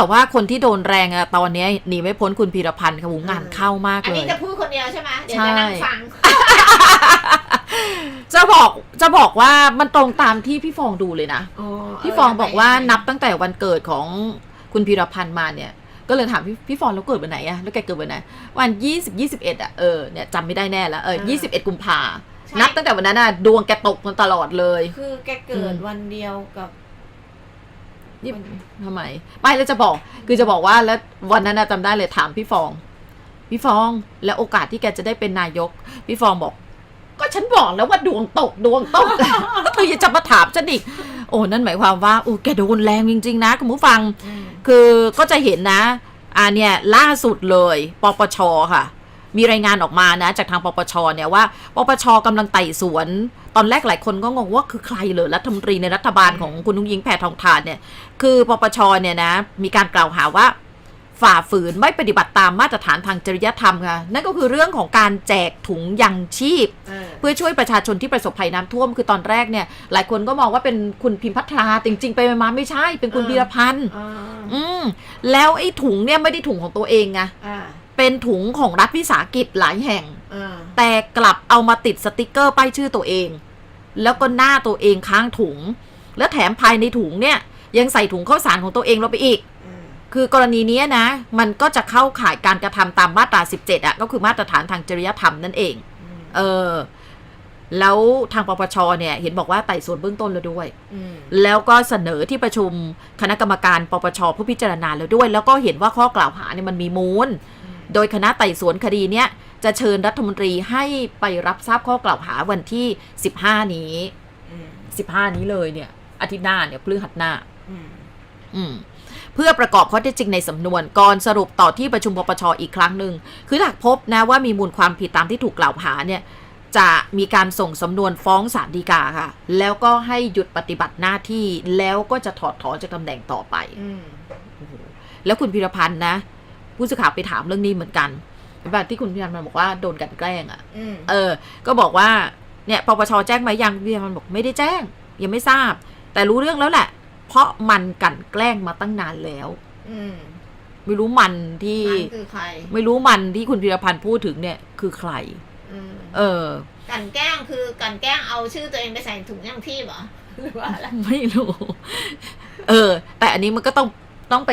แต่ว่าคนที่โดนแรงอะตอนเนี้ยหนีไม่พ้นคุณพีรพันธ์ค่ะหูงานเข้ามากอันเลนี้ยจะพูดคนเดียวใช่ไหมเดี๋ยวใช่จะนั่งฟังจะบอกจะบอกว่ามันตรงตามที่พี่ฟองดูเลยนะพี่ฟองบอกว่านับตั้งแต่วันเกิดของคุณพีรพันธ์มาเนี่ยก็เลยถามพี่พี่ฟองแล้วเกิดวันไหนอะแล้วแกเกิดวันไหน วันยี่สิบยี่สิบเอ็ดอะเออเนี่ยจำไม่ได้แน่แล้วเออยี่สิบเอ็ดกุมภาใช่นับตั้งแต่วันนั้นอะดวงแกตกมาตลอดเลย คือแกเกิดวันเดียวกับ นี่ทำไมไม่แล้วจะบอก คือจะบอกว่าแล้ววันนั้นนะจำได้เลยถามพี่ฟอง พี่ฟองแล้วโอกาสที่แกจะได้เป็นนายก พี่ฟองบอก ก็ฉันบอกแล้วว่าดวงตกดวงตกก็เธอยังจะมาถามฉันอีกโอ้นั่นหมายความว่าโอ้แกโดนแรงจริง ๆ นะคุณผู้ฟัง คือก็จะเห็นนะอ่าเนี่ยล่าสุดเลย ปปชค่ะ มีรายงานออกมานะจากทางปปชเนี่ยว่าปปชกำลังไต่สวน ตอนแรกหลายคนก็งงว่าคือใครเลยรัฐมนตรีในรัฐบาลของคุณนุ้งยิงแพทองทานเนี่ยคือปปชเนี่ยนะมีการกล่าวหาว่าฝ่าฝืนไม่ปฏิบัติตามมาตรฐานทางจริยธรรมค่ะนั่นก็คือเรื่องของการแจกถุงยังชีพ เพื่อช่วยประชาชนที่ประสบภัยน้ำท่วม คือตอนแรกเนี่ย หลายคนก็มองว่าเป็นคุณพิมพัทราจริง ๆ ไปมาไม่ใช่ เป็นคุณเออพีรพันธ์อ่าอืมแล้วไอ้ถุงเนี่ยไม่ได้ถุงของตัวเองไงอ่า เป็นถุงของรัฐวิสาหกิจหลายแห่งอ่าแต่กลับเอามาติดสติกเกอร์ป้ายชื่อตัวเอง แล้วก็หน้าตัวเองค้างถุง แล้วแถมภายในถุงเนี่ย ยังใส่ถุงข้าวสารของตัวเองลงไปอีกอืมคือกรณีเนี้ยนะ มันก็จะเข้าข่ายการกระทำตามมาตรา 17อะก็คือมาตรฐานทางจริยธรรมนั่นเองอืมเออแล้วทางปปชเนี่ย เห็นบอกว่าไต่สวนเบื้องต้นแล้วด้วยอืมแล้วก็เสนอที่ประชุมคณะกรรมการปปชผู้พิจารณาแล้วด้วย แล้วก็เห็นว่าข้อกล่าวหาเนี่ยมันมีมูล โดยคณะไต่สวนคดีเนี้ยจะเชิญรัฐมนตรีให้ไปรับทราบข้อกล่าวหาวันที่ 15 นี้อืม15 นี้เลยเนี่ย อาทิตย์หน้าเนี่ยพฤหัสหน้าอืมอืมเพื่อประกอบข้อเท็จจริงในสำนวนก่อนสรุปต่อที่ประชุมปปชอีกครั้งหนึ่ง คือหากพบนะว่ามีมูลความผิดตามที่ถูกกล่าวหาเนี่ย จะมีการส่งสำนวนฟ้องศาลฎีกาค่ะ แล้วก็ให้หยุดปฏิบัติหน้าที่แล้วก็จะถอดถอนจากตำแหน่งต่อไปอืมแล้วคุณพิรพันธ์นะ ผู้สื่อข่าวไปถามเรื่องนี้เหมือนกันแบบที่คุณพิรพันธ์บอกว่าโดนกลันแกล้งอะ่ะอืมเออ ก็บอกว่าเนี่ยปปชแจ้งไหมยังพิรพันธ์บอกไม่ได้แจ้ง ยังไม่ทราบ แต่รู้เรื่องแล้วแหละ เพราะมันกลันแกล้งมาตั้งนานแล้ว อืมไม่รู้มันที่มันคือใคร ไม่รู้มันที่คุณพิรพันธ์พูดถึงเนี่ย คือใครอืมเออกลันแกล้งคือกลันแกล้งเอาชื่อตัวเองไปใส่ถุงยังชีพเหรอหรือว่าอะไรไม่รู้ เออ แต่อันนี้มันก็ต้อง ต้องไป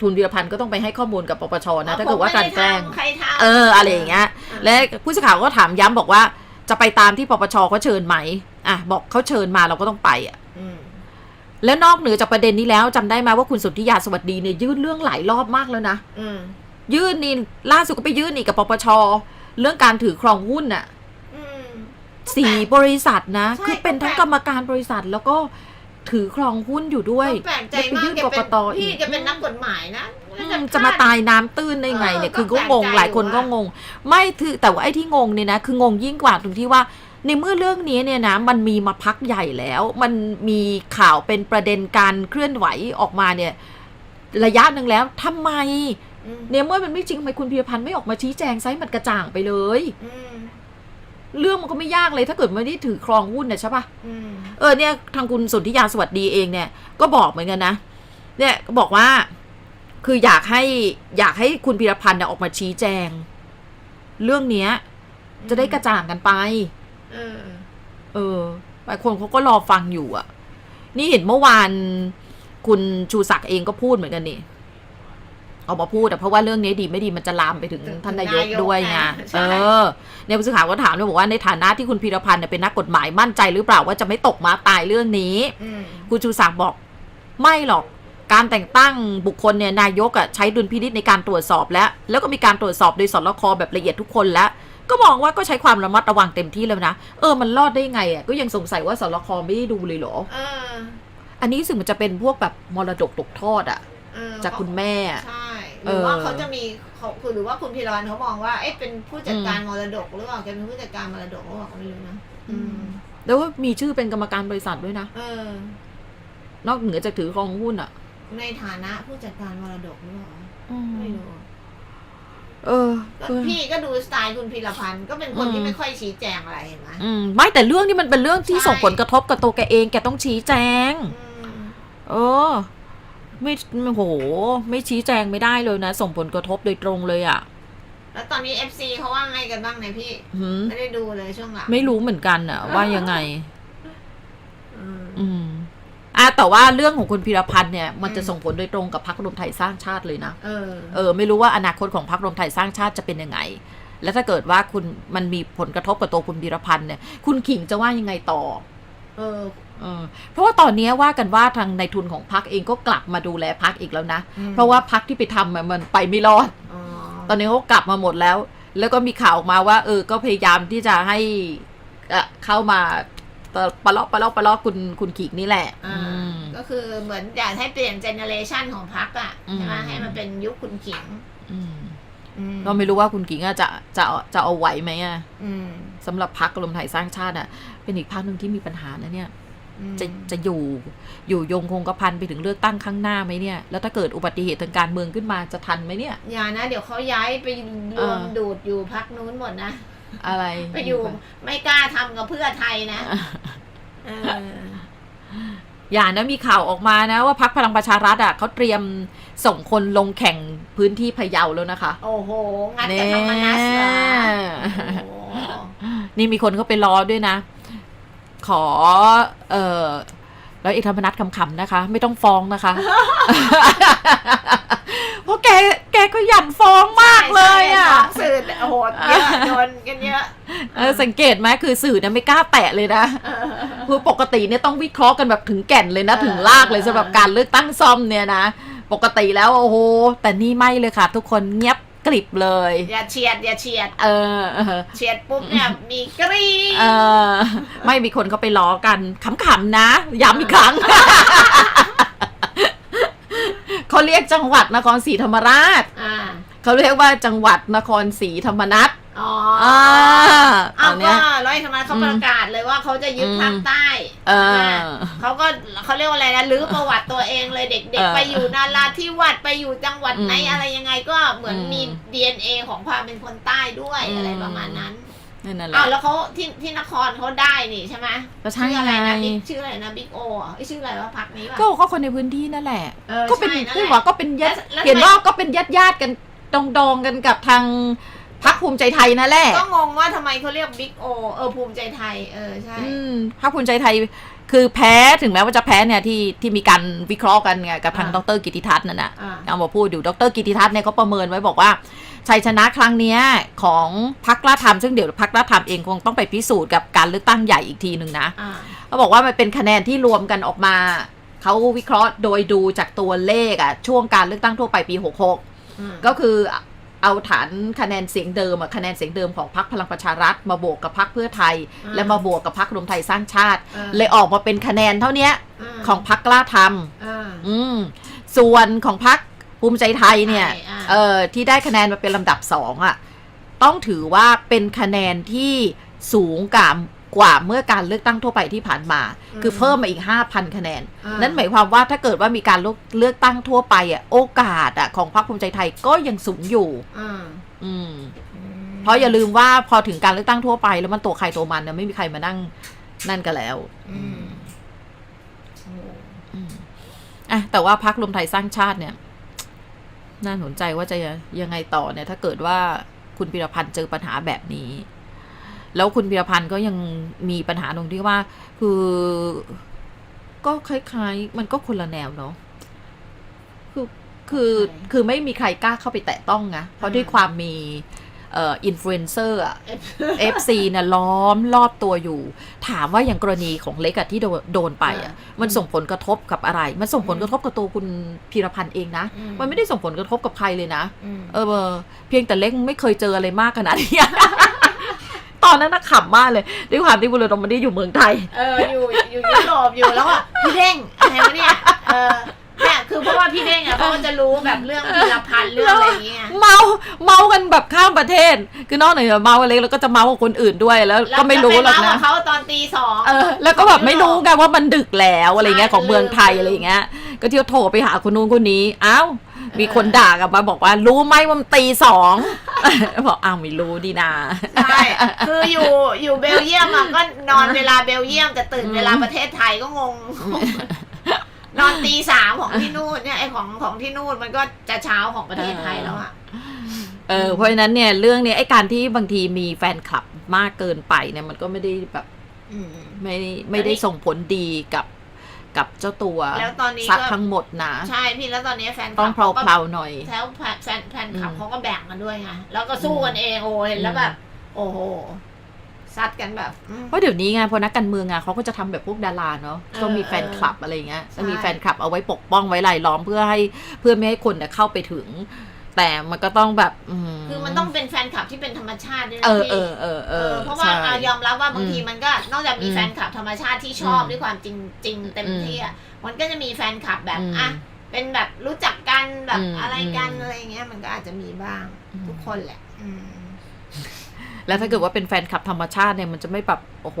คุณพิรพันธ์ก็ต้องไปให้ข้อมูลกับปปชนะถ้าเกิดว่ากลันแกล้งผมไม่ได้ทำใครทำเอออะไรอย่างเงี้ยและผู้สื่อข่าวก็ถามย้ำบอกว่า จะไปตามที่ปปชเขาเชิญไหมอะบอกเขาเชิญมาเราก็ต้องไปอะอืมแล้วนอกเหนือจากประเด็นนี้แล้วจำได้ไหมว่าคุณสุทธิยาสวัสดีเนี่ยยื่นเรื่องหลายรอบมากแล้วนะอืมยื่นนี่ล่าสุดก็ไปยื่นอีกกับปปชเรื่องการถือครองหุ้นน่ะอืมสี่บริษัทนะใช่คือเป็นทั้งก็แปลกกรรมการบริษัทแล้วก็ ถือครองหุ้นอยู่ด้วยแปลกใจแล้วไปมากยื่นแกกเป็กนตพี่อีกแกเป็นนักกฎหมายนะอืแล้วมพลดจะมาตายน้ำตื้นได้ไงเนี่ยเออคือก็ก็งงแปลกใจหลายคนอยู่ก็ว่างง ไม่คือแต่ว่าไอ้ที่งงเนี่ยนะคืองงยิ่งกว่าตรงที่ว่าในเมื่อเรื่องนี้เนี่ยนะมันมีมาพักใหญ่แล้ว มันมีข่าวเป็นประเด็นการเคลื่อนไหวออกมาเนี่ย ระยะหนึ่งแล้วทำไมอืมเนี่ยเมื่อมันไม่จริงทำไมคุณพีรพันธ์ไม่ออกมาชี้แจงไซมันกระจ่างไปเลย อืม เรื่องมันก็ไม่ยากเลยถ้าเกิดไม่ได้ถือครองหุ้นเนี่ยใช่ปะอืมเออเนี่ยทางคุณสนธิยาสวัสดีเองเนี่ย ก็บอกเหมือนกันนะ เนี่ยก็บอกว่า คืออยากให้อยากให้คุณพีรพันธ์เนี่ยออกมาชี้แจง เรื่องเนี้ย จะได้กระจ่างกันไป เออ เออหลายคนเขาก็รอฟังอยู่อะ นี่เห็นเมื่อวานคุณชูศักดิ์เองก็พูดเหมือนกันนี่ ออกมาพูดแต่เพราะว่าเรื่องนี้ดีไม่ดีมันจะลามไปถึงถึงท่านนายกนายกด้วยไงนะใช่เออเนี่ยผู้สื่อข่าวก็ถามด้วยบอกว่าในฐานะที่คุณพีรพันธ์เนี่ยเป็นนักกฎหมายมั่นใจหรือเปล่าว่าจะไม่ตกมาตายเรื่องนี้อืมคุณชูศักดิ์บอกไม่หรอกการแต่งตั้งบุคคลเนี่ยนายกอะใช้ดุลพินิจในการตรวจสอบแล้ว แล้วก็มีการตรวจสอบโดยสรคแบบละเอียดทุกคนแล้ว ก็มองว่าก็ใช้ความระมัดระวังเต็มที่แล้วนะ เออมันรอดได้ไงอะก็ยังสงสัยว่าสรคไม่ได้ดูเลยเหรอเอออันนี้รู้สึกมันจะเป็นพวกแบบมรดกตกทอดอะเออจากคุณแม่อะใช่ หรือว่าเออเขาจะมีเขาคือหรือว่าคุณพีรวันเขามองว่าเอ๊ะเป็นผู้จัดการมรดกหรือเปล่าแกเป็นผู้จัดการมรดกหรือเปล่าก็ไม่รู้นะอืม แล้วก็มีชื่อเป็นกรรมการบริษัทด้วยนะ เออ นอกเหนือจากถือครองหุ้นอะในฐานะผู้จัดการมรดกหรือเปล่าอืมไม่รู้เออก็คือพี่ก็ดูสไตล์คุณพีรพันธ์ก็เป็นคนอืมที่ไม่ค่อยชี้แจงอะไรเห็นไหมอืมไม่แต่เรื่องนี้มันเป็นเรื่องที่ใช่ส่งผลกระทบกับตัวแกเองแกต้องชี้แจงอืมเออ ไม่โอ้โห ไม่ชี้แจงไม่ได้เลยนะ ส่งผลกระทบโดยตรงเลยอะ่ะ แล้วตอนนี้ FC เขาว่าไงกันบ้างเนี่ยพี่ หืมไม่ได้ดูเลยช่วงหลังไม่รู้เหมือนกันอะว่ายังไง อืม อืมอะแต่ว่าเรื่องของคุณพีรพันธ์เนี่ย มันจะอืม ส่งผลโดยตรงกับพรรครวมไทยสร้างชาติเลยนะ เออ เออไม่รู้ว่าอนาคตของพรรครวมไทยสร้างชาติจะเป็นยังไง แล้วถ้าเกิดว่าคุณมันมีผลกระทบกับตัวคุณพีรพันธ์เนี่ย คุณขิงจะว่ายังไงต่อ เออ เออเพราะว่าตอนนี้ว่ากันว่าทางในทุนของพรรคเองก็กลับมาดูแลพรรคอีกแล้วนะอืมเพราะว่าพรรคที่ไปทำอะมันไปไม่รอดอ๋อตอนนี้เขากลับมาหมดแล้ว แล้วก็มีข่าวออกมาว่า เออ ก็พยายามที่จะให้เอ่อเข้ามาปะปะเลาะปะเลาะปะเลาะคุณคุณขีกนี่แหละอ่าอืมก็คือเหมือนอยากให้เปลี่ยนเจเนเรชันของพรรคอะใช่ไหมอืมให้มันเป็นยุคคุณขิงอืมอืมก็ไม่รู้ว่าคุณกิงอะจะจะจะเอาไหวไหมอะอืมสำหรับพรรครวมไทยสร้างชาติอะเป็นอีกพรรคหนึ่งที่มีปัญหานะเนี่ยอืม จะจะอยู่อยู่ยงคงกระพันไปถึงเลือกตั้งข้างหน้าไหมเนี่ย แล้วถ้าเกิดอุบัติเหตุทางการเมืองขึ้นมาจะทันไหมเนี่ย อย่านะ เดี๋ยวเขาย้ายไปรวมเออดูดอยู่พักนู้นหมดนะ อะไรไปอยู่ไม่กล้าทำกับเพื่อไทยนะเอออย่านะมีข่าวออกมานะว่าพักพลังประชารัฐอะเขาเตรียมส่งคนลงแข่งพื้นที่พะเยาแล้วนะคะ โอ้โหงัดกับธรรมนัสเหรอโอ้โหนี่มีคนเขาไปรอด้วยนะ ขอ เออแล้วเอกธรรมนัฐคำๆนะคะ ไม่ต้องฟ้องนะคะ เพราะแกแกก็หยั่นฟ้องมากเลยอะใช่ใช่สื่อโอ้โหเยอะโดนกันเยอะเออสังเกตไหมคือสื่อเนี่ยไม่กล้าแตะเลยนะเออคือปกติเนี่ยต้องวิเคราะห์กันแบบถึงแก่นเลยนะเออถึงลากเลยเออสำหรับการเลือกตั้งซ่อมเนี่ยนะ ปกติแล้วโอ้โหแต่นี่ไม่เลยค่ะ ทุกคนเงียบ กริบเลย อย่าเฉียดอย่าเฉียด เออเออเฉียดปุ๊บเนี่ยมีกรี๊ดเออ ไม่มีคนเขาไปล้อกันขำๆนะ ย้ำอีกครั้ง เขาเรียกจังหวัดนครศรีธรรมราช อ่า เขาเรียกว่าจังหวัดนครศรีธรรมนัสอ๋ออ่าตเอาอนเนี้ก็ย ร้อยธรรมนัสเขาประกาศเลยว่าเขาจะยึดอืมภาคใต้เออใช่ไหมเขาก็เขาเรียกว่าอะไรนะรื้อประวัติตัวเองเลยเด็ก เออๆ ไปอยู่นาราธิวาสไปอยู่จังหวัดไหนอืมอะไรยังไงก็เหมือนอืมมี DNA ของความเป็นคนใต้ด้วยอืม อะไรประมาณนั้นนั่นแหละอ้าวแล้วเขาที่ที่นครเขาได้นี่ใช่ไหมก็ใช่ชื่ออะไรนะไงบิ๊กชื่ออะไรนะบิ๊กโอเอ้ยชื่ออะไรวะพักนี้ป่ะก็ก็คนในพื้นที่นั่นแหละ เออก็เป็นใช่นั่นแหละ พี่ว่าก็เป็นญาติแล้วแล้วเห็นทำไมว่าก็เป็นญาติญาติๆกัน ดองดองๆกันกับทางพรรคภูมิใจไทยนั่นแหละก็งงว่าทำไมเขาเรียกบิ๊กโอเออภูมิใจไทย เออใช่อืมพรรคภูมิใจไทยคือแพ้ถึงแม้ว่าจะแพ้เนี่ยที่ที่มีการวิเคราะห์กันไงกับทางอ่าดรกิติทัศน์นั่นน่ะอ่าเอามาพูดอยู่ดรกิติทัศน์เนี่ยเขาประเมินไว้บอกว่าชัยชนะครั้งเนี้ยของพรรคกล้าทำซึ่งเดี๋ยวพรรคกล้าทำเองคงต้องไปพิสูจน์กับการเลือกตั้งใหญ่อีกทีหนึ่งนะอ่าเขาบอกว่ามันเป็นคะแนนที่รวมกันออกมาเขาวิเคราะห์โดยดูจากตัวเลขอะช่วงการเลือกตั้งทั่วไปปี 66อืม ก็คือเอาฐานคะแนนเสียงเดิมอะคะแนนเสียงเดิมของพรรคพลังประชารัฐ มาบวกกับพรรคเพื่อไทยอืมและมาบวกกับพรรครวมไทยสร้างชาติเออเลยออกมาเป็นคะแนนเท่าเนี้ยมของพรรคกล้าทอ่าำอืมส่วนของพรรคภูมิใจไทยเนี่ยใช่อ่าเออที่ได้คะแนนมาเป็นลำดับสองอะต้องถือว่าเป็นคะแนนที่สูงกว่า กว่าเมื่อการเลือกตั้งทั่วไปที่ผ่านมา คือเพิ่มมาอีก 5,000 คะแนนอ่านั่นหมายความว่าถ้าเกิดว่ามีการเลือกเลือกตั้งทั่วไปอะโอกาสอะของพรรคภูมิใจไทยก็ยังสูงอยู่อ่าอืมอืมเพราะอย่าลืมว่าพอถึงการเลือกตั้งทั่วไป แล้วมันตัวใครตัวมันเนี่ยไม่มีใครมานั่งนั่นกันแล้วอืมโอ้อืมอะแต่ว่าพรรครวมไทยสร้างชาติเนี่ย น่าสนใจว่าจะยังไงต่อเนี่ย ถ้าเกิดว่าคุณพิรพันธ์เจอปัญหาแบบนี้ แล้วคุณพิรพันธ์ก็ยังมีปัญหาตรงที่ว่า คือ ก็คล้ายๆ มันก็คนละแนวเนาะคือคือคือไม่มีใครกล้าเข้าไปแตะต้องไงเพราะด้วยความมีเอ่ออินฟลูเอนเซอร์อะ FC เนี่ยล้อมรอบตัวอยู่ ถามว่าอย่างกรณีของเล็กอะที่โดนโดนไปอะอ่ามันส่งผลกระทบกับอะไร มันส่งผลกระทบกับตัวคุณพีรพันธ์เองนะอืมมันไม่ได้ส่งผลกระทบกับใครเลยนะอืมเออเพียงแต่เล็กไม่เคยเจออะไรมากขนาดนี้ ตอนนั้นน่ะขำมากเลย ด้วยความที่บุรุษมันไม่ได้อยู่เมืองไทย เอออยู่อยู่ยุโรปอยู่แล้วก็พี่เด้งอะไรวะเนี่ยเออเนี่ยคือเพราะว่าพี่เด้งอะเขาก็จะรู้แบบเรื่องพีรพันธ์เรื่องอะไรอย่างเงี้ย เมาเมากันแบบข้ามประเทศ คือนอกเหนือจากเมากับเล็กแล้วก็จะเมากับคนอื่นด้วยแล้ว ก็ไม่รู้หรอกแล้วนะไปเมาส์เขาตอนตีสอง เออแล้วก็แบบไม่รู้ไงว่ามันดึกแล้วอะไรเงี้ยใช่ของเมืองไทยลืมอะไรอย่างเงี้ย ก็เที่ยวโทรไปหาคนนู้นคนนี้อ้าว มีคนด่ากลับมาบอกว่า รู้ไหมว่ามันตีสอง บอกอ้าวไม่รู้ดีนา ใช่คืออยู่อยู่เบลเยียมอะก็นอนเวลาเบลเยียมแต่ตื่นเวลาประเทศไทยก็งงง นอนตีสามของที่นู่นเนี่ยไอของของที่นู่นมันก็จะเช้าของประเทศไทยแล้วอะเออเพราะฉะนั้นเนี่ยเรื่องเนี้ยไอ้การที่บางทีมีแฟนคลับมากเกินไปเนี่ยมันก็ไม่ได้แบบอืมไม่ไม่ได้ส่งผลดีกับ กับเจ้าตัวแล้วตอนนี้สักก็ทั้งหมดนะ ใช่พี่แล้วตอนนี้แฟนคต้ลัองบเพลาก็เพลาๆหน่อย แล้วแฟนแฟนแฟนคลับอืมเขาก็แบ่งกันด้วยไงแล้วก็สู้กันเองโอ้ยแล้วอืมแบบ โอ้โหซัดกันแบบอืมเพราะเดี๋ยวนี้ไงพอนักการเมืองอะเขาก็จะทำแบบพวกดาราเนาะเออต้องมีแฟนคลับอะไรเงี้ยใช่ต้องมีแฟนคลับเอาไว้ปกป้องไว้รายล้อมเพื่อให้เพื่อไม่ให้คนเนี่ยเข้าไปถึง แต่มันก็ต้องแบบอืมคือมันต้องเป็นแฟนคลับที่เป็นธรรมชาติด้วยนะเออพี่เออเออเอเอออเพราะว่าใช่อะยอมรับว่าบางทีอืมมันก็นอกจากมีอืมแฟนคลับธรรมชาติที่ชอบอืมด้วยความจริงจริงเต็มอืมที่อะมันก็จะมีแฟนคลับแบบอืมอะเป็นแบบรู้จักกันแบบอืมอะไรกันอืมอะไรอย่างเงี้ย มันก็อาจจะมีบ้างอืมทุกคนแหละอืมแล้วถ้าเกิดว่าเป็นแฟนคลับธรรมชาติเนี่ยมันจะไม่แบบโอ้โห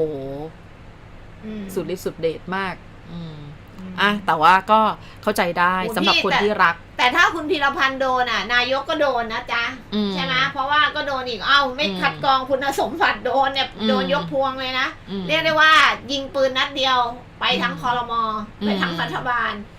อืมสุดฤทธิ์สุดเดชมาก อืมอืมอะแต่ว่าก็เข้าใจได้โอ้สำหรับพี่คนแต่ที่รัก แต่ถ้าคุณพีรพันธ์โดนอะ นายกก็โดนนะจ๊ะอืมใช่ไหมเพราะว่าก็โดนอีกเอ้าไม่อืมคัดกรองคุณสมบัติโดนเนี่ยอืมโดนยกพวงเลยนะอืมเรียกได้ว่ายิงปืนนัดเดียวไปทั้งอืมคอรมอไปทั้งอืมรัฐบาลอืมอืม